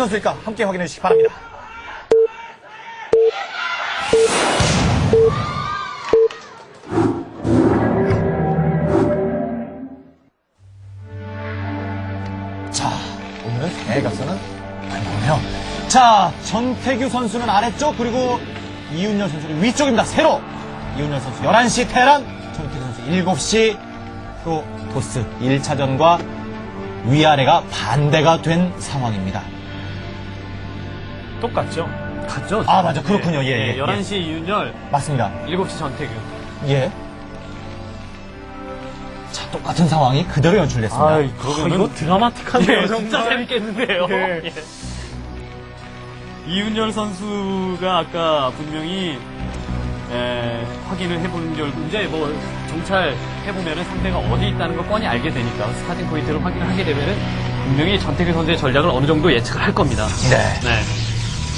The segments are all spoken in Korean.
선수일까 함께 확인해 주시기 바랍니다. 자, 오늘은 대각선은 안 나오네요. 자, 전태규 선수는 아래쪽, 그리고 이윤열 선수는 위쪽입니다. 세로. 이윤열 선수 11시 테란, 전태규 선수 7시, 또 토스 1차전과 위아래가 반대가 된 상황입니다. 똑같죠? 같죠? 아, 맞아. 그렇군요. 예, 예, 11시 이윤열, 맞습니다. 7시 전태규. 예. 자, 똑같은 상황이 그대로 연출됐습니다. 아, 이거 드라마틱한데요, 예, 정말. 진짜 재밌겠는데요. 예. 예. 이윤열 선수가 아까 분명히 에, 확인을 해본 결 이제 뭐 정찰 해보면은 상대가 어디 있다는 걸 뻔히 알게 되니까 스타팅 포인트를 확인을 하게 되면은 분명히 전태규 선수의 전략을 어느 정도 예측을 할 겁니다. 네. 네.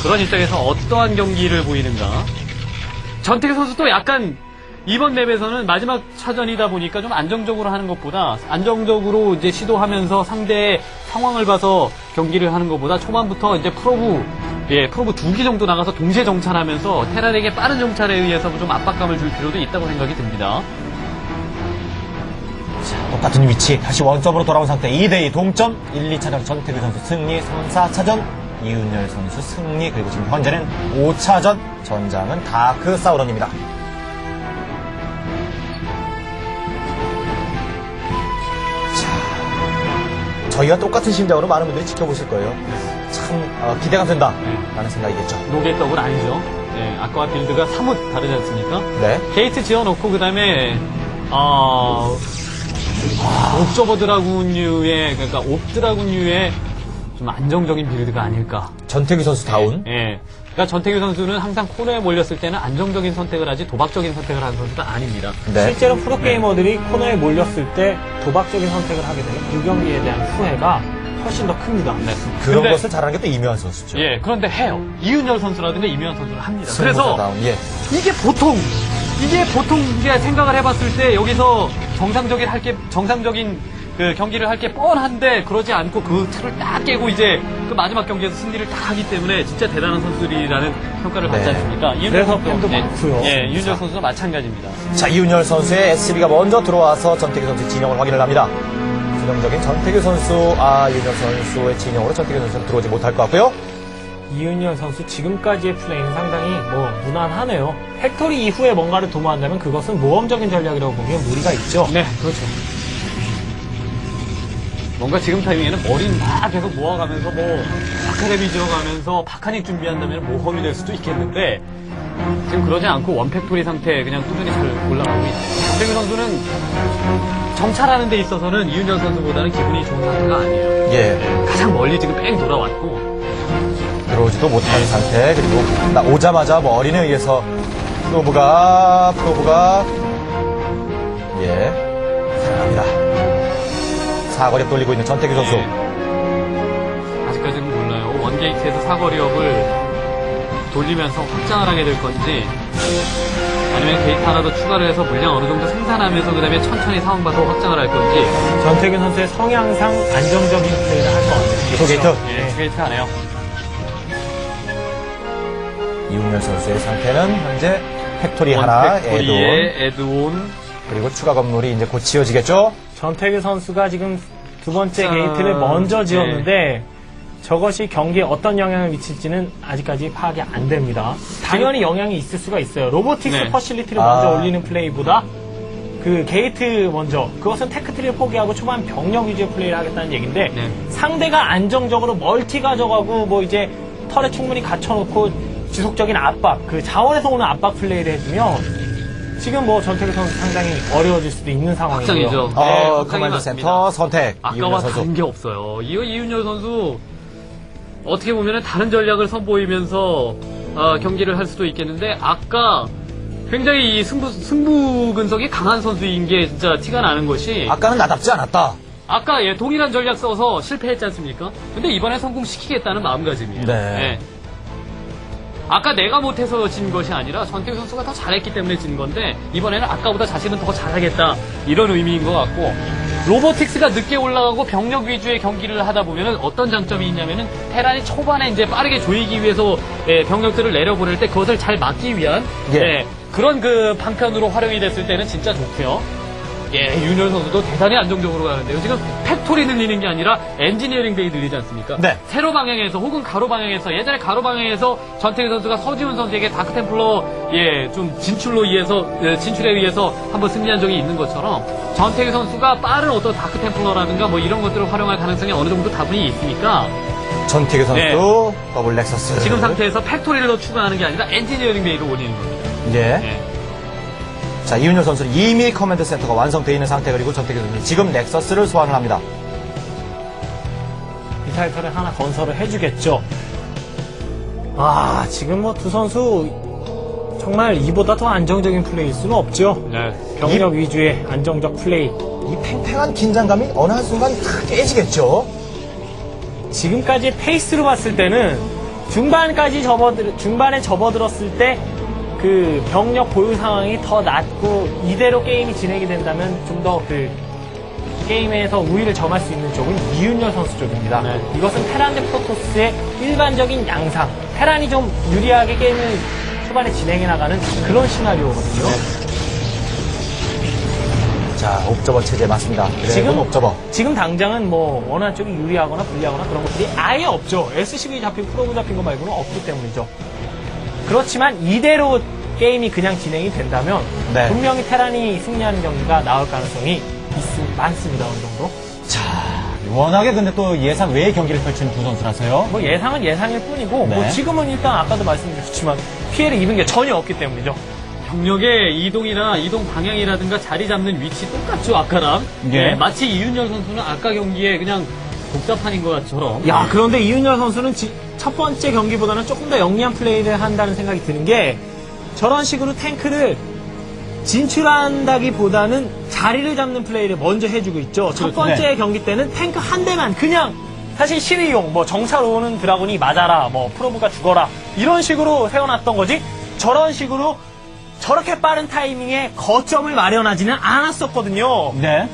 그런 입장에서 어떠한 경기를 보이는가. 전태규 선수도 약간 이번 맵에서는 마지막 차전이다 보니까 좀 안정적으로 하는 것보다 안정적으로 이제 시도하면서 상대의 상황을 봐서 경기를 하는 것보다 초반부터 이제 프로브 예, 프로브 두 기 정도 나가서 동시에 정찰하면서 테란에게 빠른 정찰에 의해서 좀 압박감을 줄 필요도 있다고 생각이 듭니다. 똑같은 위치. 다시 원점으로 돌아온 상태. 2대2 동점. 1, 2차전 전태규 선수 승리. 3, 4차전 이윤열 선수 승리 그리고 지금 현재는 5차전 전장은 다크 사우런입니다. 자, 저희와 똑같은 심정으로 많은 분들이 지켜보실 거예요. 참 어, 기대가 된다 라는 생각이겠죠. 노개떡은 아니죠. 예, 아까와 빌드가 사뭇 다르지 않습니까? 네. 게이트 지어놓고 그 다음에 어, 옵저버 드라군류의 그러니까 옵드라군류의 좀 안정적인 빌드가 아닐까. 전태규 선수 다운 예. 그러니까 전태규 선수는 항상 코너에 몰렸을 때는 안정적인 선택을 하지 도박적인 선택을 하는 선수가 아닙니다. 네. 실제로 프로게이머들이 코너에 몰렸을 때 도박적인 선택을 하게 되면 그 경기에 대한 후회가 훨씬 더 큽니다. 네. 그런 근데- 것을 잘하는 게 또 이묘한 선수죠 예, 그런데 해요. 이윤열 선수라든가 이명현 선수는 합니다. 그래서 승부사다운, 예. 이게 보통 이게 보통 이제 생각을 해봤을 때 여기서 정상적인 할 게 정상적인 그 경기를 할 게 뻔한데 그러지 않고 그 틀을 딱 깨고 이제 그 마지막 경기에서 승리를 딱 하기 때문에 진짜 대단한 선수들이라는 평가를 받지 네. 않습니까? 이윤열 그래서 선수도 팬도 예, 많고요. 예, 이윤열 선수도 마찬가지입니다. 자, 이윤열 선수의 SB가 먼저 들어와서 전태규 선수의 진영을 확인을 합니다. 전형적인 전태규 선수, 아, 이윤열 선수의 진영으로 전태규 선수는 들어오지 못할 것 같고요. 이윤열 선수 지금까지의 플레이는 상당히 뭐 무난하네요. 팩토리 이후에 뭔가를 도모한다면 그것은 모험적인 전략이라고 보기엔 무리가 있죠. 네, 그렇죠. 뭔가 지금 타이밍에는 머리는 막 계속 모아가면서 뭐 아카데미 지어가면서 바카닉 준비한다면 모험이 될 수도 있겠는데 지금 그러지 않고 원팩토리 상태 그냥 꾸준히 잘 올라가고 있네요. 박태규 선수는 정찰하는 데 있어서는 이윤열 선수보다는 기분이 좋은 상태가 아니에요. 예, 가장 멀리 지금 뺑 돌아왔고 들어오지도 못한 상태. 그리고 나 오자마자 머리에 의해서 프로브가, 프로브가, 예, 사랑합니다. 사거리 돌리고 있는 전태규 선수. 예. 아직까지는 몰라요. 원게이트에서 사거리업을 돌리면서 확장을 하게 될 건지 아니면 게이트 하나 더 추가를 해서 물량 어느 정도 생산하면서 그 다음에 천천히 상황 봐서 확장을 할 건지 전태균 선수의 성향상 안정적인 플레이를 할 것 같아요. 소게이트. 예, 게이트 하네요. 이윤열 선수의 상태는 현재 팩토리 하나, 에드온, 원팩토리의 에드온 그리고 추가 건물이 이제 곧 지어지겠죠? 전태규 선수가 지금 두 번째 자, 게이트를 먼저 네. 지었는데 저것이 경기에 어떤 영향을 미칠지는 아직까지 파악이 안 됩니다. 당연히 영향이 있을 수가 있어요. 로보틱스 네. 퍼실리티를 아. 먼저 올리는 플레이보다 그 게이트 먼저 그것은 테크트리를 포기하고 초반 병력 위주의 플레이를 하겠다는 얘기인데 네. 상대가 안정적으로 멀티 가져가고 뭐 이제 털에 충분히 갖춰놓고 지속적인 압박 그 자원에서 오는 압박 플레이를 해주면 지금 뭐 전태규 선수 상당히 어려워질 수도 있는 상황이고요. 확장이죠. 네, 어, 확장이 커맨드. 센터 선택. 아까와 선수. 다른 게 없어요. 이거 이윤열 선수 어떻게 보면 다른 전략을 선보이면서 어, 경기를 할 수도 있겠는데 아까 굉장히 이 승부 승부 근성이 강한 선수인 게 진짜 티가 나는 것이 아까는 나답지 않았다. 아까 예, 동일한 전략 써서 실패했지 않습니까? 근데 이번에 성공시키겠다는 마음가짐이에요. 네. 예. 아까 내가 못해서 진 것이 아니라 전태규 선수가 더 잘했기 때문에 진 건데 이번에는 아까보다 자신은 더 잘하겠다 이런 의미인 것 같고 로보틱스가 늦게 올라가고 병력 위주의 경기를 하다 보면은 어떤 장점이 있냐면은 테란이 초반에 이제 빠르게 조이기 위해서 예, 병력들을 내려보낼 때 그것을 잘 막기 위한 예. 예, 그런 그 방편으로 활용이 됐을 때는 진짜 좋고요. 예, 윤열 선수도 대단히 안정적으로 가는데요. 지금 팩토리 늘리는 게 아니라 엔지니어링 베이 늘리지 않습니까? 네. 세로 방향에서 혹은 가로 방향에서 예전에 가로 방향에서 전태기 선수가 서지훈 선수에게 다크템플러 예, 좀 진출로 의해서 예, 진출에 의해서 한번 승리한 적이 있는 것처럼 전태기 선수가 빠른 어떤 다크템플러라든가 뭐 이런 것들을 활용할 가능성이 어느 정도 다분히 있으니까 전태규 선수 네. 더블 렉서스. 지금 상태에서 팩토리를 더 추가하는 게 아니라 엔지니어링 베이를 올리는 겁니다. 예. 예. 자, 이윤열 선수는 이미 커맨드 센터가 완성되어 있는 상태 그리고 전태규 선수는 지금 렉서스를 소환을 합니다. 미사일터를 하나 건설을 해주겠죠. 아, 지금 뭐 두 선수 정말 이보다 더 안정적인 플레이일 수는 없죠. 네. 병력 위주의 안정적 플레이. 이 팽팽한 긴장감이 어느 한순간 탁 깨지겠죠. 지금까지 페이스로 봤을 때는 중반까지 접어들 중반에 접어들었을 때 그 병력 보유 상황이 더 낮고 이대로 게임이 진행이 된다면 좀 더 그 게임에서 우위를 점할 수 있는 쪽은 이윤열 선수 쪽입니다. 네. 이것은 테란 대 프로토스의 일반적인 양상. 테란이 좀 유리하게 게임을 초반에 진행해 나가는 그런 시나리오거든요. 자, 옵저버 체제 맞습니다. 지금 지금 옵저버. 지금 당장은 뭐 어느 쪽이 유리하거나 불리하거나 그런 것들이 아예 없죠. SCV 잡힌 프로그 잡힌 거 말고는 없기 때문이죠. 그렇지만 이대로 게임이 그냥 진행이 된다면 네. 분명히 테란이 승리하는 경기가 나올 가능성이 있, 많습니다. 어느 정도. 자, 워낙에 근데 또 예상 외의 경기를 펼치는 두 선수라서요. 뭐 예상은 예상일 뿐이고 네. 뭐 지금은 일단 아까도 말씀드렸지만 피해를 입은 게 전혀 없기 때문이죠. 병력의 이동이나 이동 방향이라든가 자리 잡는 위치 똑같죠 아까랑 예. 네, 마치 이윤열 선수는 아까 경기에 그냥 복잡한 인 것처럼 야, 그런데 이윤열 선수는 지- 첫 번째 경기보다는 조금 더 영리한 플레이를 한다는 생각이 드는 게 저런 식으로 탱크를 진출한다기보다는 자리를 잡는 플레이를 먼저 해주고 있죠. 첫 그렇죠. 번째 네. 경기 때는 탱크 한 대만 그냥 사실 실의용 뭐 정찰 오는 드라군이 맞아라 뭐 프로브가 죽어라 이런 식으로 세워놨던 거지 저런 식으로 저렇게 빠른 타이밍에 거점을 마련하지는 않았었거든요. 네.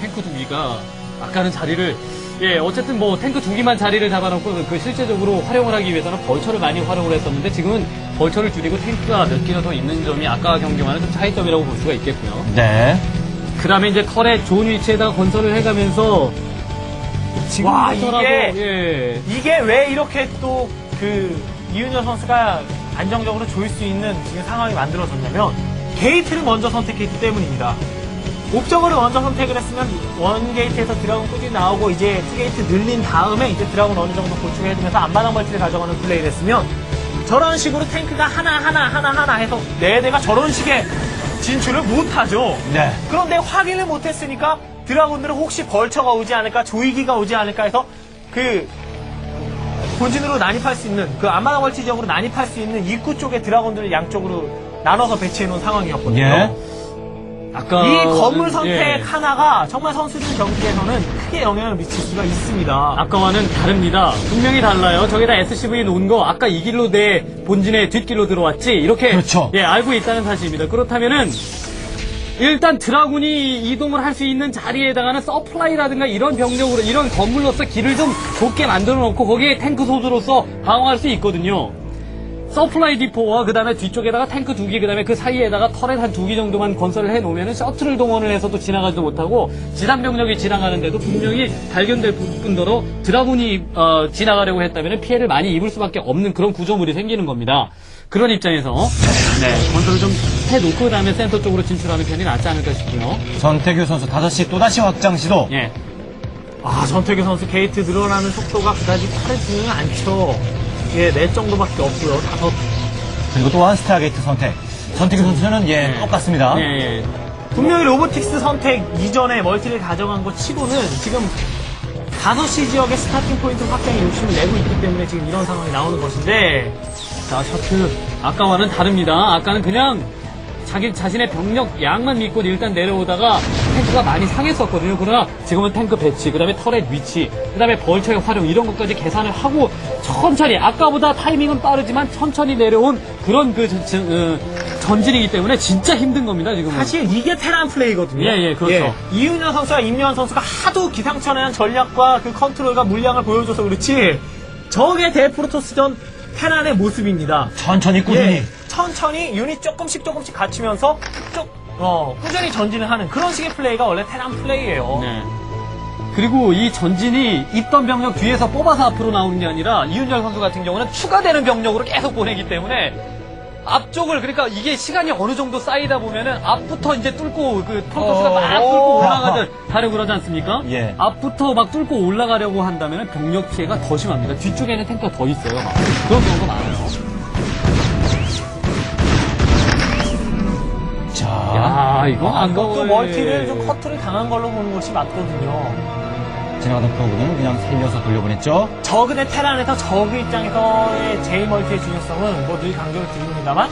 탱크 두 기가 아까는 자리를 예 어쨌든 뭐 탱크 두 기만 자리를 잡아놓고 그, 그 실제적으로 활용을 하기 위해서는 벌처를 많이 활용을 했었는데 지금은 벌처를 줄이고 탱크가 몇 기나 더 있는 점이 아까 경기와는 좀 차이점이라고 볼 수가 있겠고요. 네. 그 다음에 이제 털의 좋은 위치에다가 건설을 해가면서 와, 지금부터라도 이게- 예 이게 왜 이렇게 또 그 이윤열 선수가 안정적으로 조일 수 있는 지금 상황이 만들어졌냐면 게이트를 먼저 선택했기 때문입니다. 옵저버를 먼저 선택을 했으면 원 게이트에서 드라군 꾸준히 나오고 이제 투 게이트 늘린 다음에 이제 드라군 어느 정도 보충해주면서 안마당 멀티를 가져가는 플레이를 했으면 저런 식으로 탱크가 하나 하나 하나 하나 해서 네 대가 저런 식의 진출을 못하죠. 네. 그런데 확인을 못했으니까 드라군들은 혹시 벌처가 오지 않을까 조이기가 오지 않을까 해서 그 본진으로 난입할 수 있는 그 안마당 멀티 지역으로 난입할 수 있는 입구 쪽에 드라군들을 양쪽으로 나눠서 배치해 놓은 상황이었거든요. 예. 아까 이 건물 선택 예. 하나가 정말 선수들 경기에서는 크게 영향을 미칠 수가 있습니다. 아까와는 다릅니다. 분명히 달라요. 저기다 SCV 놓은 거 아까 이 길로 내 본진의 뒷길로 들어왔지 이렇게 그렇죠. 예 알고 있다는 사실입니다. 그렇다면은 일단 드라군이 이동을 할 수 있는 자리에다가는 서플라이라든가 이런 병력으로 이런 건물로서 길을 좀 좁게 만들어 놓고 거기에 탱크 소수로서 방어할 수 있거든요. 서플라이 디포와 그 다음에 뒤쪽에다가 탱크 두 개, 그 다음에 그 사이에다가 터렛 한 두 개 정도만 건설을 해 놓으면 셔틀을 동원을 해서도 지나가지도 못하고 지상 병력이 지나가는데도 분명히 발견될 뿐더러 드라군이 어, 지나가려고 했다면 피해를 많이 입을 수밖에 없는 그런 구조물이 생기는 겁니다. 그런 입장에서 네 건설을 좀 해놓고 그 다음에 센터 쪽으로 진출하는 편이 낫지 않을까 싶고요. 전태규 선수 5시 또다시 확장 시도. 예. 아 전태규 선수 게이트 늘어나는 속도가 그다지 빠르지는 않죠. 예, 네 정도밖에 없고요. 다섯 그리고 또한 스타게이트 선택. 전태규 선수는 예, 똑같습니다. 예, 예. 분명히 로보틱스 선택 이전에 멀티를 가져간 것 치고는 지금 5시 지역의 스타팅 포인트 확장에 욕심을 내고 있기 때문에 지금 이런 상황이 나오는 것인데 자, 셔틀. 아까와는 다릅니다. 아까는 그냥 자기 자신의 병력 양만 믿고 일단 내려오다가 탱크가 많이 상했었거든요. 그러나 지금은 탱크 배치, 그 다음에 터렛 위치, 그 다음에 벌처의 활용 이런 것까지 계산을 하고 천천히 아까보다 타이밍은 빠르지만 천천히 내려온 그런 그 저- 저- 어, 전진이기 때문에 진짜 힘든 겁니다, 지금은. 사실 이게 테란 플레이거든요. 예, 예, 그렇죠. 이윤현 선수와 임요한 선수가 하도 기상천외한 전략과 그 컨트롤과 물량을 보여줘서 그렇지 저게 대프로토스전 테란의 모습입니다. 천천히 꾸준히. 예, 천천히 유닛 조금씩 조금씩 갖추면서 쭉 어, 꾸준히 전진을 하는 그런 식의 플레이가 원래 테란 플레이예요. 네. 그리고 이 전진이 있던 병력 뒤에서 뽑아서 앞으로 나오는 게 아니라 이윤열 선수 같은 경우는 추가되는 병력으로 계속 보내기 때문에 앞쪽을 그러니까 이게 시간이 어느 정도 쌓이다 보면은 앞부터 이제 뚫고 그 프로토스가 어, 막 어. 뚫고 올라가든 가려고 그러지 않습니까? 예. 앞부터 막 뚫고 올라가려고 한다면 병력 피해가 더 심합니다. 뒤쪽에는 탱크가 더 있어요. 막. 그런 경우가 많아요. 야, 이거 안또 거워요. 멀티를 좀 커트를 당한 걸로 보는 것이 맞거든요. 지나가던 프로그램은 그냥 살려서 돌려보냈죠. 저그대 테란에서 저그 입장에서의 제이 멀티의 중요성은 뭐 늘 강조를 드립니다만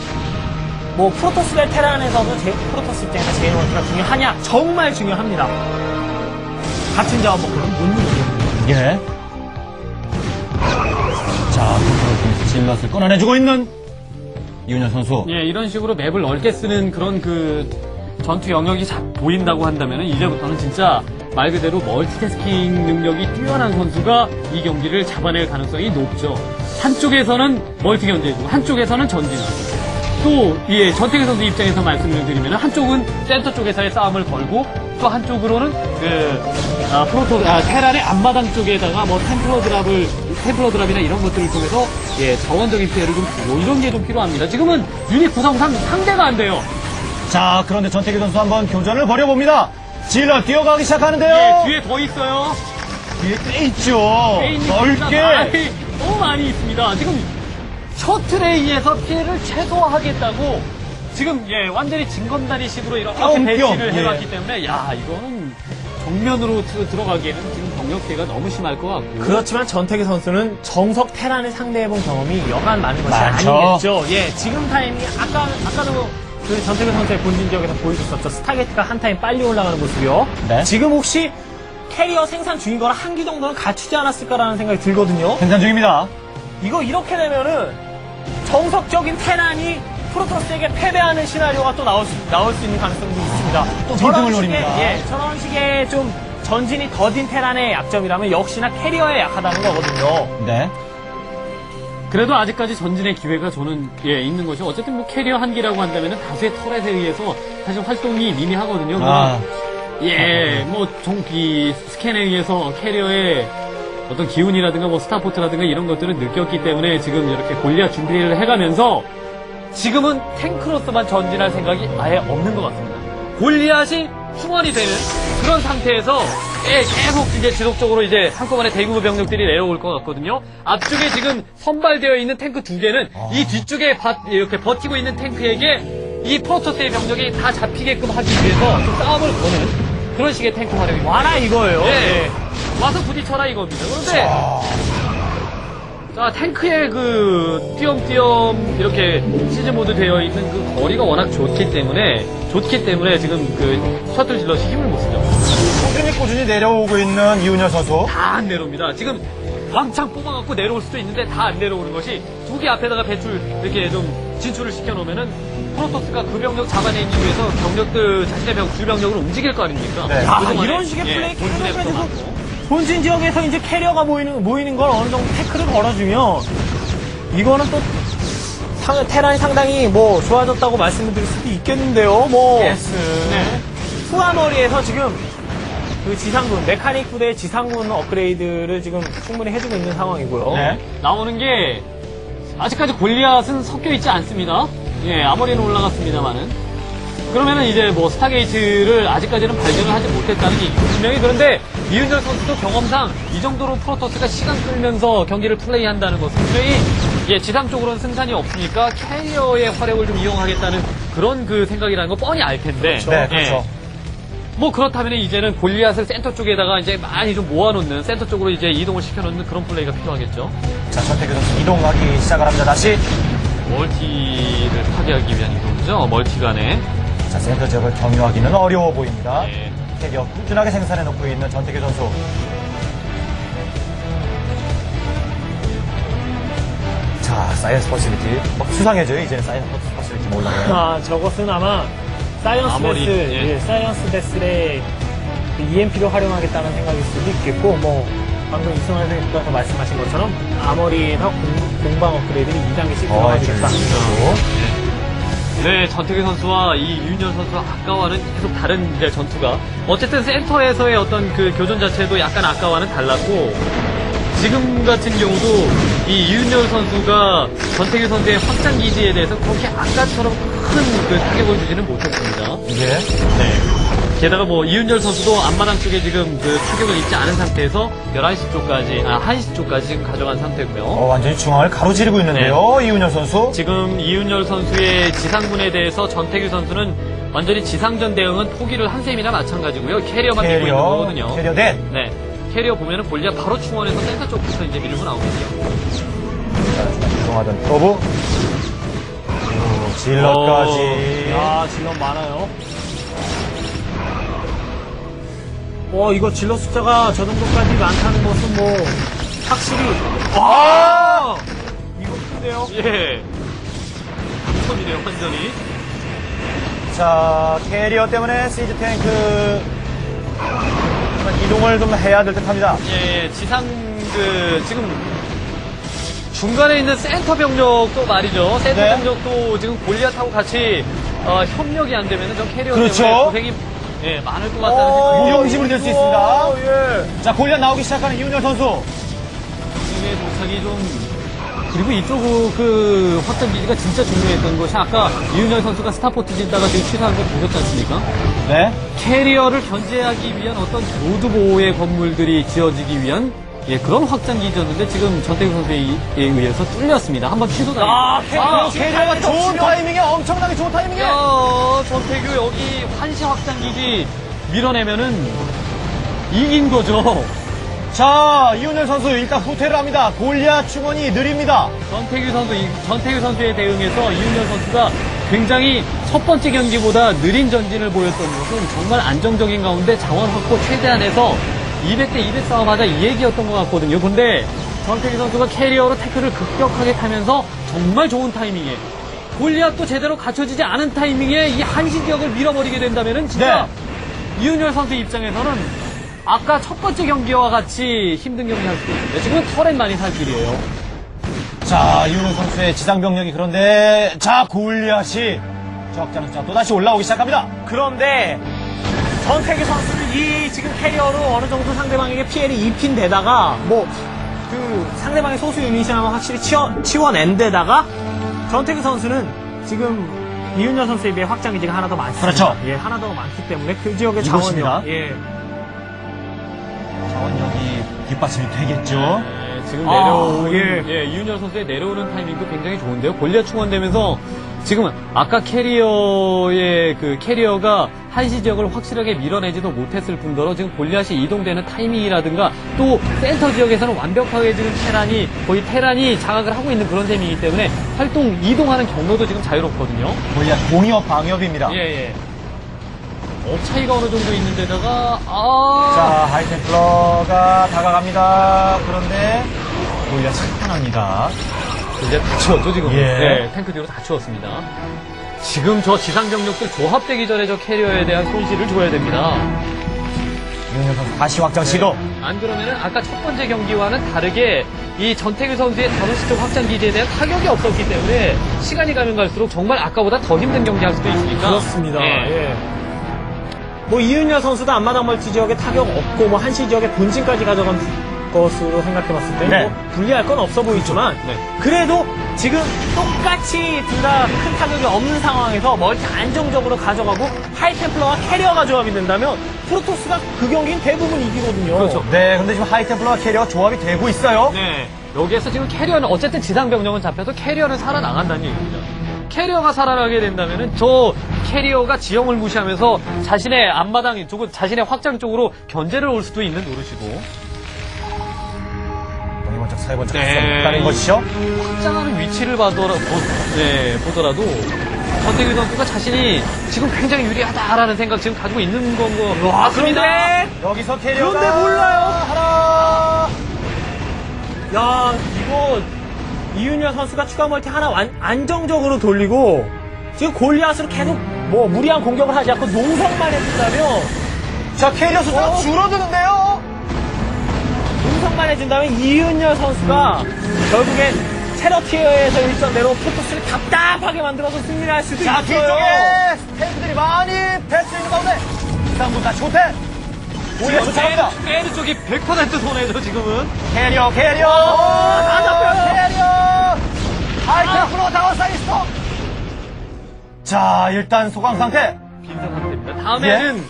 뭐 프로토스 대 테란에서도 제, 프로토스 입장에서 제이 멀티가 중요하냐 정말 중요합니다. 같은 자원 먹고는 못 누르거든요. 예. 자, 통해서 질럿을 끊어내주고 있는 이윤현 선수. 예, 이런 식으로 맵을 넓게 쓰는 그런 그 전투 영역이 자, 보인다고 한다면 이제부터는 진짜 말 그대로 멀티태스킹 능력이 뛰어난 선수가 이 경기를 잡아낼 가능성이 높죠. 한쪽에서는 멀티 견제해주고 한쪽에서는 전진하고 또 예, 전태기 선수 입장에서 말씀을 드리면 한쪽은 센터 쪽에서의 싸움을 걸고 또 한쪽으로는 그 아, 프로토 아, 테란의 앞마당 쪽에다가 뭐 템플러 드랍을 템플러 드랍이나 이런 것들을 통해서 예 자원적인 피해를 좀 주고 이런 게 좀 필요합니다. 지금은 유닛 구성상 상대가 안 돼요. 자, 그런데 전태기 선수 한번 교전을 벌여봅니다. 질럿 뛰어가기 시작하는데요. 예, 뒤에 더 있어요. 뒤에 꽤 있죠. 꽤 있는 넓게. 많이, 너무 많이 있습니다. 지금 셔틀에 의해서 피해를 최소화하겠다고 지금 예 완전히 진검다리 식으로 이렇게 뿅뿅, 배치를 예. 해놨기 때문에 야 이거는 정면으로 들- 들어가기에는 지금 병력 피해가 너무 심할 것 같고 그렇지만 전태기 선수는 정석 테란을 상대해본 경험이 여간 많은 것이 많죠. 아니겠죠. 예, 지금 타이밍이 아까 아까도 그 전태기 선수의 본진 지역에서 보여줬었죠. 스타게트가 한 타임 빨리 올라가는 모습이요. 네. 지금 혹시 캐리어 생산 중인 거라 한기 정도는 갖추지 않았을까라는 생각이 들거든요. 생산 중입니다. 이거 이렇게 되면은 정석적인 테란이 프로토스에게 패배하는 시나리오가 또 나올 수, 나올 수 있는 가능성도 있습니다. 또 저런 식의. 예, 저런 식의 좀 전진이 더딘 테란의 약점이라면 역시나 캐리어에 약하다는 거거든요. 네. 그래도 아직까지 전진의 기회가 저는 예 있는 것이 어쨌든 뭐 캐리어 한기라고 한다면 다수의 터렛에 의해서 사실 활동이 미미하거든요. 아, 예, 뭐, 종기 스캔에 의해서 캐리어의 어떤 기운이라든가 뭐 스타포트라든가 이런 것들을 느꼈기 때문에 지금 이렇게 골리앗 준비를 해가면서 지금은 탱크로서만 전진할 생각이 아예 없는 것 같습니다. 골리앗이 충원이 되는 그런 상태에서 예, 계속 이제 지속적으로 이제 한꺼번에 대규모 병력들이 내려올 것 같거든요. 앞쪽에 지금 선발되어 있는 탱크 두 개는 이 뒤쪽에 바- 이렇게 버티고 있는 탱크에게 이 프로토스의 병력이 다 잡히게끔 하기 위해서 좀 싸움을 거는 그런 식의 탱크 활용입니다. 와라 이거예요. 예. 와서 부딪혀라 이겁니다. 그런데 자 탱크의 그 띄엄띄엄 이렇게 시즈 모드 되어 있는 그 거리가 워낙 좋기 때문에 좋기 때문에 지금 그 셔틀 질럿이 힘을 못 쓰죠. 꾸준히 꾸준히 내려오고 있는 이윤현 선수. 다 안 내려옵니다. 지금 왕창 뽑아갖고 내려올 수도 있는데 다 안 내려오는 것이 두 개 앞에다가 배출 이렇게 좀 진출을 시켜놓으면은 프로토스가 그 병력 잡아내기 위해서 병력들 자신의 병 주병력으로 움직일 거 아닙니까? 네. 야, 그동안에, 이런 식의 예, 플레이 계속해서. 본진 지역에서 이제 캐리어가 모이는, 모이는 걸 어느 정도 태클을 걸어주면 이거는 또 상- 테란이 상당히 뭐 좋아졌다고 말씀드릴 수도 있겠는데요. 뭐 네. 후아머리에서 지금 그 지상군 메카닉 부대의 지상군 업그레이드를 지금 충분히 해주고 있는 상황이고요. 네. 나오는 게 아직까지 골리앗은 섞여 있지 않습니다. 예, 아머리는 올라갔습니다만은. 그러면은 이제 뭐 스타게이트를 아직까지는 발견을 하지 못했다는 얘기고 분명히 그런데 이윤열 선수도 경험상 이 정도로 프로토스가 시간 끌면서 경기를 플레이한다는 것은 분명히 예, 지상 쪽으로는 승산이 없으니까 캐리어의 활약을 좀 이용하겠다는 그런 그 생각이라는 거 뻔히 알 텐데. 네, 그렇죠. 뭐 그렇다면 이제는 골리앗을 센터 쪽에다가 이제 많이 좀 모아놓는 센터 쪽으로 이제 이동을 시켜놓는 그런 플레이가 필요하겠죠. 자, 전태기 선수 이동하기 시작을 합니다. 다시. 멀티를 파괴하기 위한 이동이죠. 멀티 간에. 자, 센터 지역을 경유하기는 어려워 보입니다. 네. 캐리어 꾸준하게 생산해 놓고 있는 전태기 선수. 자, 사이언스 퍼실리티. 막 수상해져요, 이제는 사이언스 퍼실리티 몰라요. 아, 저것은 아마 사이언스 아머리, 데스, 예. 예, 사이언스 데스의 그 EMP를 활용하겠다는 생각일 수도 있겠고, 뭐, 방금 이승환 선생님께서 말씀하신 것처럼 아머리나 공, 공방 업그레이드를 2단계씩 어, 들어가주겠다. 네, 전태규 선수와 이 유윤열 선수와 아까와는 계속 다른 이제 전투가 어쨌든 센터에서의 어떤 그 교전 자체도 약간 아까와는 달랐고 지금 같은 경우도 이 이윤열 선수가 전태규 선수의 확장 기지에 대해서 그렇게 아까처럼 큰그 타격을 주지는 못했습니다. 이게. 네. 게다가 뭐 이윤열 선수도 앞마당 쪽에 지금 그 타격을 입지 않은 상태에서 11시 쪽까지 아 1시 쪽까지 지금 가져간 상태고요. 어, 완전히 중앙을 가로지르고 있는데요, 이훈열 선수. 지금 이윤열 선수의 지상군에 대해서 전태규 선수는 완전히 지상전 대응은 포기를 한 셈이나 마찬가지고요. 캐리어만 밀고 있는 캐리어, 거거든요. 캐리어 넷. 네. 캐리어 보면은 골리아 바로 충원해서 센터 쪽부터 이제 밀고 나오거든요. 이동하던. 그리고 질럿까지. 야, 질럿 많아요. 어, 이거 질럿 숫자가 저 정도까지 많다는 것은 뭐, 확실히, 와! 이거 큰데요? 예. 손이네요, 완전히. 자, 캐리어 때문에 시즈 탱크. 정말 이동을 좀 해야 될 듯 합니다. 예, 예, 지상 그 지금 중간에 있는 센터 병력도 말이죠. 센터 네. 병력도 지금 골리앗하고 같이 어, 협력이 안 되면은 저 캐리어 그렇죠. 때문에 고생이 예, 많을 것 같다는 오, 생각이 무용지물이 될수 있습니다. 예. 자, 골리앗 나오기 시작하는 이훈열 선수. 이게 도착이 좀 그리고 이쪽 그 확장 기지가 진짜 중요했던 것이 아까 이윤열 선수가 스타포트 짓다가 지금 취소한 거 보셨지 않습니까? 네. 캐리어를 견제하기 위한 어떤 로드 보호의 건물들이 지어지기 위한 예, 그런 확장 기지였는데 지금 전태규 선수에 의해서 뚫렸습니다. 한번 취소당했 아, 아, 캐리어가 좋은 타이밍에 엄청나게 좋은 타이밍에. 야, 전태규 여기 환시 확장 기지 밀어내면은 이긴 거죠. 자, 이훈열 선수 일단 후퇴를 합니다. 골리앗 충원이 느립니다. 전태규 선수, 이- 전태규 선수에 대응해서 이윤열 선수가 굉장히 첫 번째 경기보다 느린 전진을 보였던 것은 정말 안정적인 가운데 자원 확보 최대한 해서 200대 200 싸움하자 이 얘기였던 것 같거든요. 근데 전태규 선수가 캐리어로 태클을 급격하게 타면서 정말 좋은 타이밍에 골리앗도 제대로 갖춰지지 않은 타이밍에 이 한시 지역을 밀어버리게 된다면은 진짜 이윤열 선수 입장에서는 아까 첫 번째 경기와 같이 힘든 경기 할 수도 있는데 지금 터렛 많이 살 길이에요. 자, 이훈열 선수의 지상 병력이 그런데 자, 골리앗이 적잖은 숫자 또다시 올라오기 시작합니다. 그런데 전태기 선수는 이 지금 캐리어로 어느 정도 상대방에게 피해를 입힌 데다가 뭐 그 상대방의 소수 유닛이나마 확실히 치워, 치워낸 데다가 전태기 선수는 지금 이윤열 선수에 비해 확장 기지가 하나 더 많습니다. 그렇죠. 예, 하나 더 많기 때문에 그 지역의 이곳입니다. 자원력, 예, 자원력이 뒷받침이 되겠죠. 네, 지금 아, 내려오는 예. 예. 이윤열 선수의 내려오는 타이밍도 굉장히 좋은데요. 골리앗 충원되면서 지금 아까 캐리어의 그 캐리어가 한시 지역을 확실하게 밀어내지도 못했을 뿐더러 지금 골리앗이 이동되는 타이밍이라든가 또 센터 지역에서는 완벽하게 지금 테란이 거의 테란이 장악을 하고 있는 그런 셈이기 때문에 활동 이동하는 경로도 지금 자유롭거든요. 골리앗 공이업 방이업입니다. 예 예. 업 차이가 어느 정도 있는 데다가 아 자, 하이템플러가 다가갑니다. 그런데 골리앗 착탄합니다. 이제 다 치웠죠 지금. 예. 네, 탱크 뒤로 다 치웠습니다. 지금 저 지상 병력들 조합되기 전에 저 캐리어에 대한 손실을 줘야 됩니다. 선수 다시 확장 시도. 안 그러면은 아까 첫 번째 경기와는 다르게 이 전태규 선수의 다른 시쪽 확장 기지에 대한 타격이 없었기 때문에 시간이 가면 갈수록 정말 아까보다 더 힘든 경기 할 수도 있으니까. 그렇습니다. 예. 예. 뭐 이윤열 선수도 앞마당 멀티 지역에 타격 없고 뭐 한시 지역에 본진까지 가져간 것으로 생각해봤을 때 네. 뭐 불리할 건 없어 보이지만 네. 그래도 지금 똑같이 둘 다 큰 타격이 없는 상황에서 멀티 안정적으로 가져가고 하이템플러와 캐리어가 조합이 된다면 프로토스가 그 경기는 대부분 이기거든요. 그렇죠. 네, 근데 지금 하이템플러와 캐리어가 조합이 되고 있어요. 네. 여기에서 지금 캐리어는 어쨌든 지상 병력은 잡혀서 캐리어는 살아나간다는 얘기입니다. 캐리어가 살아나게 된다면은 저 캐리어가 지형을 무시하면서 자신의 앞마당 쪽은 자신의 확장 쪽으로 견제를 올 수도 있는 노릇이고 동이 번쩍 세 번쩍 네. 가는 것이죠. 확장하는 위치를 봐더라, 보, 네, 보더라도 전태규 선수가 자신이 지금 굉장히 유리하다라는 생각 지금 가지고 있는 건 거. 와, 그런데 여기서 캐리어가 그런데 몰라요. 하나. 야 이거 이윤열 선수가 추가 멀티 하나 완- 안정적으로 돌리고 지금 골리앗으로 계속 뭐 무리한 공격을 하지 않고 농성만 해준다면 자, 캐리어 수가 어? 줄어드는데요. 농성만 해준다면 이윤열 선수가 결국엔 체러티어에서 일전대로 포토스를 답답하게 만들어서 승리를 할 수도 자, 있어요. 뒤쪽에 스태프들이 많이 패스 있는 가운데 이상군 다시 호텔. 오히려 쫓아갑니다. 페이드 쪽이 100% 손해죠, 지금은. 캐리어, 캐리어. 다 잡혀요, 캐리어. 하이테크로 다원 사이스톱. 자, 일단 소강 상태. 빈사 상태입니다. 다음에는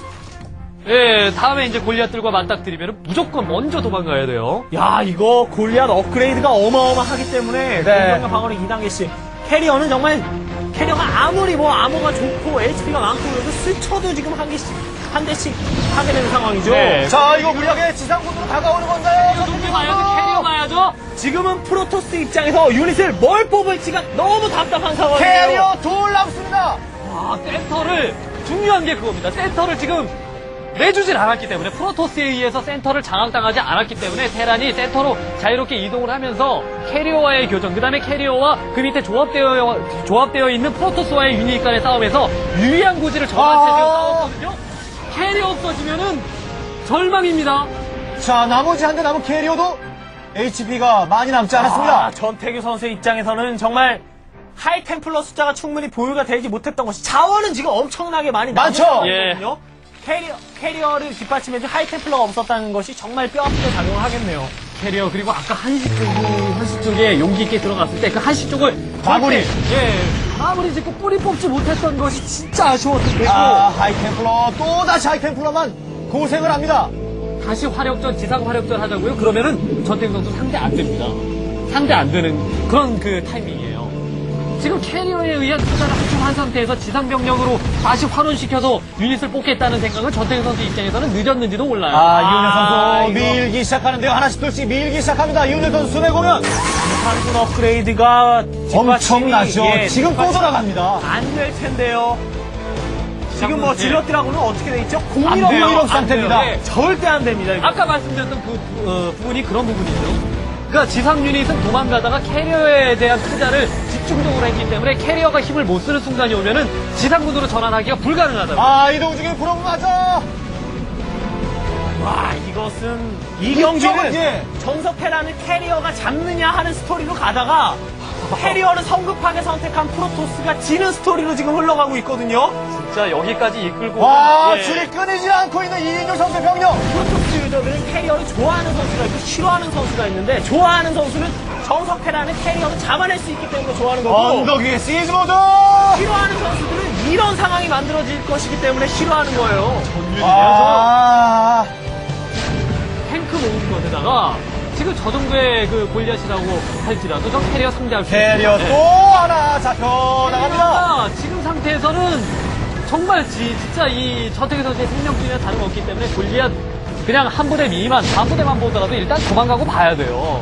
예, 다음에 이제 골리앗들과 맞닥뜨리면 무조건 먼저 도망가야 돼요. 야 이거 골리앗 업그레이드가 어마어마하기 때문에 네. 공격력 방어력 2단계씩 캐리어는 정말 캐리어가 아무리 뭐 암호가 좋고 HP가 많고 그래도 스쳐도 지금 한 개씩 한 대씩 하게 되는 상황이죠. 네. 자, 이거 무리하게 지상군으로 다가오는 건가요? 좀비 봐야죠, 캐리어 봐야죠. 지금은 프로토스 입장에서 유닛을 뭘 뽑을지가 너무 답답한 상황이에요. 캐리어 둘 남습니다. 아, 센터를 중요한 게 그겁니다. 센터를 지금 내주질 않았기 때문에 프로토스에 의해서 센터를 장악당하지 않았기 때문에 테란이 센터로 자유롭게 이동을 하면서 캐리어와의 교전, 그 다음에 캐리어와 그 밑에 조합되어 조합되어 있는 프로토스와의 유닛 간의 싸움에서 유리한 고지를 정한 채 아. 싸웠거든요. 캐리어 없어지면은 절망입니다. 자, 나머지 한 대 남은 캐리어도 HP가 많이 남지 아, 않았습니다. 전태규 선수 입장에서는 정말 하이템플러 숫자가 충분히 보유가 되지 못했던 것이 자원은 지금 엄청나게 많이 많죠? 남았거든요. 캐리어, 캐리어를 뒷받침해줄 하이템플러가 없었다는 것이 정말 뼈아프게 작용을 하겠네요. 캐리어 그리고 아까 한시 쪽 한시 쪽에 용기 있게 들어갔을 때 그 한시 쪽을. 절대, 예 마무리 짓고 뿌리 뽑지 못했던 것이 진짜 아쉬웠던 거고. 아, 하이템플러, 또다시 하이템플러만 고생을 합니다. 다시 화력전 지상 화력전 하자고요? 그러면은 전태규 선수 상대 안 됩니다. 상대 안 되는 그런 그 타이밍이에요 지금 캐리어에 의한 투자를 합쳐한 상태에서 지상 병력으로 다시 활원시켜서 유닛을 뽑겠다는 생각은 전태규 선수 입장에서는 늦었는지도 몰라요 아, 이윤열 선수 아, 이거. 밀기 시작하는데요. 하나씩 둘씩 밀기 시작합니다. 이윤열 선수 손해 공연 한순 업그레이드가 엄청나죠. 예, 지금 또 뒷받침이 돌아갑니다. 안 될 텐데요. 지금 뭐 예. 질럿들하고는 어떻게 돼 있죠? 안 공일업 상태입니다. 예, 절대 안 됩니다. 이거. 아까 말씀드렸던 그 부- 어, 부분이 그런 부분이죠. 그러니까 지상 유닛은 도망가다가 캐리어에 대한 투자를 집중적으로 했기 때문에 캐리어가 힘을 못 쓰는 순간이 오면은 지상군으로 전환하기가 불가능하다고. 아, 이동 중에 부러움 맞아. 와 이것은 이 이쪽은 경기는 예. 전석태라는 캐리어가 잡느냐 하는 스토리로 가다가 캐리어를 성급하게 선택한 프로토스가 지는 스토리로 지금 흘러가고 있거든요. 진짜 여기까지 이끌고 와, 온, 예. 줄이 끊이지 않고 있는 이윤열 선수의 병력. 프로토스 유저들은 캐리어를 좋아하는 선수가 있고 싫어하는 선수가 있는데 좋아하는 선수는 정석태라는 캐리어를 잡아낼 수 있기 때문에 좋아하는 거고 언덕 위에 시즈 모드. 싫어하는 선수들은 이런 상황이 만들어질 것이기 때문에 싫어하는 거예요. 아, 탱크 모으는 것에다가 지금 저 정도의 그 골리앗이라고 할지라도 저 캐리어 상대할 수 캐리어. 또 네. 하나 잡혀 나갑니다. 캐리어가 지금 상태에서는 정말 지, 진짜 이 전태규 선수의 생명줄이나 다름없기 때문에 골리앗 그냥 한 부대 미만, 반 부대만 보더라도 일단 도망가고 봐야 돼요.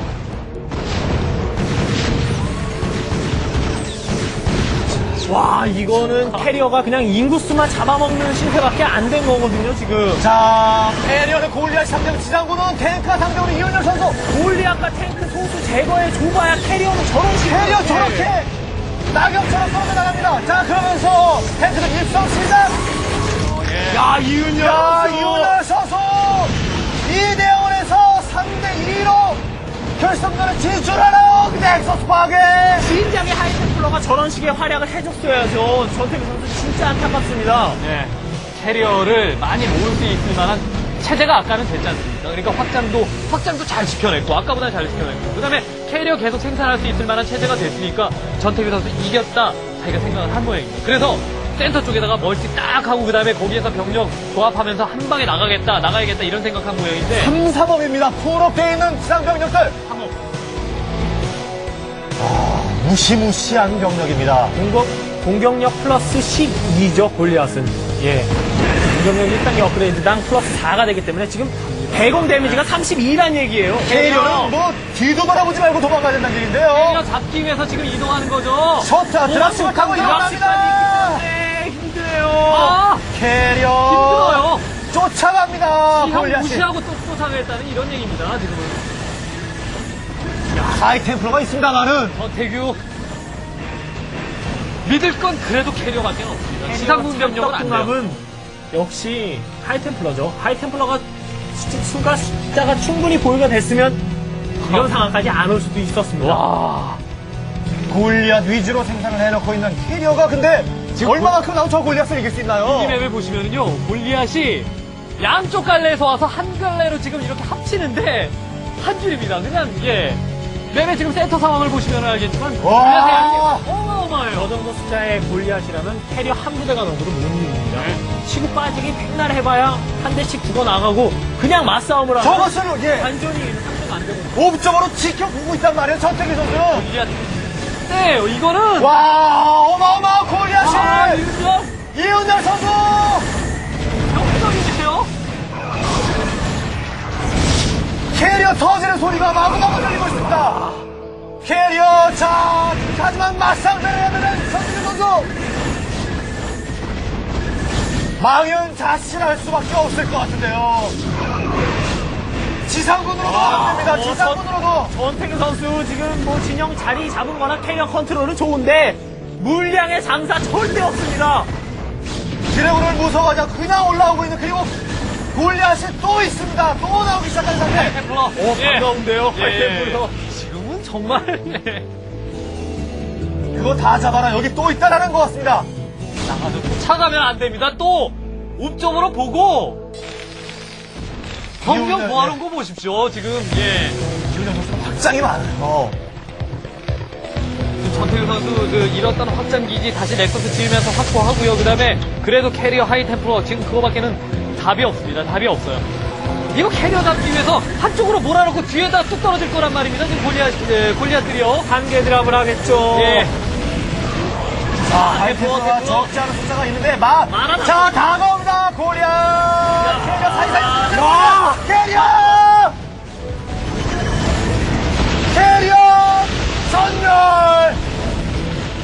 와 이거는 캐리어가 그냥 인구수만 잡아먹는 실패밖에 안 된 거거든요 지금. 자, 캐리어는 골리앗 상대로 지상군은 탱크와 상대로 이윤열 선수. 골리앗과 탱크 소수 제거해 줘봐야 캐리어는 저런 식으로 캐리어 이렇게 저렇게 낙엽처럼 떨어져 나갑니다. 자, 그러면서 탱크는 일성 시작. 야 이윤열 야, 선수. 이윤열 선수 2대0에서 3대 2로 결승전에 진출하나요? 넥서스 파괴. 진작에 하이 템플러가 저런 식의 활약을 해줬어야죠. 전태규 선수 진짜 안타깝습니다. 네. 캐리어를 많이 모을 수 있을 만한 체제가 아까는 됐지 않습니까? 그러니까 확장도, 확장도 잘 지켜냈고, 아까보다 잘 지켜냈고, 그 다음에 캐리어 계속 생산할 수 있을 만한 체제가 됐으니까 전태규 선수 이겼다, 자기가 생각을 한 모양입니다. 그래서 센터 쪽에다가 멀티 딱 하고, 그 다음에 거기에서 병력 조합하면서 한 방에 나가겠다, 나가야겠다, 이런 생각한 모양인데, 3, 3업입니다. 풀업되어 있는 지상병력들. 상업. 무시무시한 병력입니다. 공격, 공격력 플러스 12죠, 골리앗은. 예. 공격력 1단계 업그레이드당 플러스 4가 되기 때문에 지금 대공 데미지가 32란 얘기예요. 캐리어는 뭐 뒤도 바라보지 말고 도망가야 된다는 얘기인데요. 캐리어 잡기 위해서 지금 이동하는 거죠. 셔터 드랍십을 타고 일어납니다. 네, 힘들어요. 아! 캐리어 힘들어요. 쫓아갑니다. 형 골리앗이. 무시하고 또 쫓아가겠다는 이런 얘기입니다, 지금은. 하이템플러가 있습니다만은 전태규 믿을 건 그래도 캐리어밖에 없습니다. 지상군 병력은 안 돼요. 은 역시 하이템플러죠. 하이템플러가 수- 수가 숫자가 충분히 보유가 됐으면 이런 상황까지 안 올 수도 있었습니다. 와, 골리앗 위주로 생산을 해놓고 있는 캐리어가 근데 얼마만큼 나면 저 골리앗을 이길 수 있나요? 이 맵을 보시면은요, 골리앗이 양쪽 갈래에서 와서 한 갈래로 지금 이렇게 합치는데 한 줄입니다. 그냥 예. 맵의 지금 센터 상황을 보시면 알겠지만 와. 양이 저 어마어마해요. 정도 숫자의 골리앗이라면 캐리어 한 부대가 넘어도 못 이깁니다. 네. 치고 빠지기 백날 해봐야 한 대씩 죽어 나가고 그냥 맞싸움을 하면 저것을 예 완전히 상대가 안 되거든요. 옵점으로 지켜보고 있단 말이에요 전태기 선수. 골리앗. 네, 이거는 와 어마어마한 골리앗이 아, 이거 이윤열 선수. 캐리어 터지는 소리가 마구마구 들리고 있습니다. 캐리어 자 하지만 맞상대를 해야 되는 전태기 선수. 망연 자신할 수밖에 없을 것 같은데요. 지상군으로도 안 됩니다. 어, 지상군으로도. 전태규 선수 지금 뭐 진영 자리 잡은 거나 캐리어 컨트롤은 좋은데 물량의 장사 절대 없습니다. 드래곤을 무서워하자 그냥 올라오고 있는 그리고 골리앗이 또 있습니다. 또 나오기 시작한 상태. 템플러. 어, 반가운데요. 예. 하이템플러. 지금은 정말 네. 그거 다 잡아라. 여기 또 있다라는 것 같습니다. 나가서 쫓아가면 안 됩니다. 또 옵점으로 보고 이유는, 모아놓은 거 보십시오. 지금 예. 이윤열 선수가 확장이 많아요. 지금 전태규 선수 그 잃었던 확장 기지 다시 넥서스 지으면서 확보하고요. 그다음에 그래도 캐리어 하이 템플러 지금 그거밖에는 답이 없습니다. 답이 없어요. 이거 캐리어 잡기 위해서 한쪽으로 몰아놓고 뒤에다 뚝 떨어질 거란 말입니다. 지금 골리앗 예, 골리앗들이요. 한계 드랍을 하겠죠. 예. 자, 하이템플러가 적지 않은 숫자가 있는데 마. 많아. 자, 다가옵니다. 골리앗. 캐리어 사이사이. 야. 캐리어. 캐리어 전멸.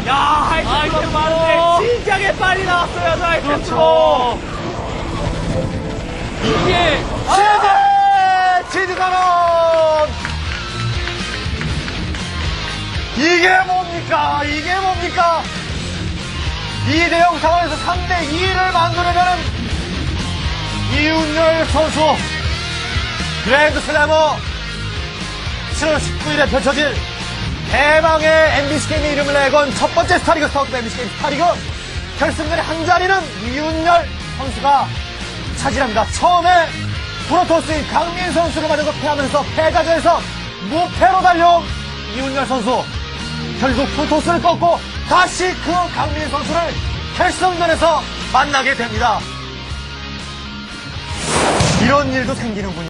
야, 하이템플러. 빠른데 진작에 빨리 나왔어요, 저 하이템플러. 그렇죠. 이게 치즈! 치즈 가론! 이게 뭡니까? 이게 뭡니까? 2대0 상황에서 3대 2를 만들어내는 이윤열 선수. 그랜드 슬래머 7월 19일에 펼쳐질 대망의 MBC 게임의 이름을 내건 첫 번째 스타리그 스타워크 MBC 게임 스타리그 결승전의 한 자리는 이윤열 선수가 차지합니다. 처음에 프로토스인 강민 선수를 맞아서 패하면서 패자전에서 무패로 달려온 이훈열 선수. 결국 프로토스를 꺾고 다시 그 강민 선수를 결승전에서 만나게 됩니다. 이런 일도 생기는군요.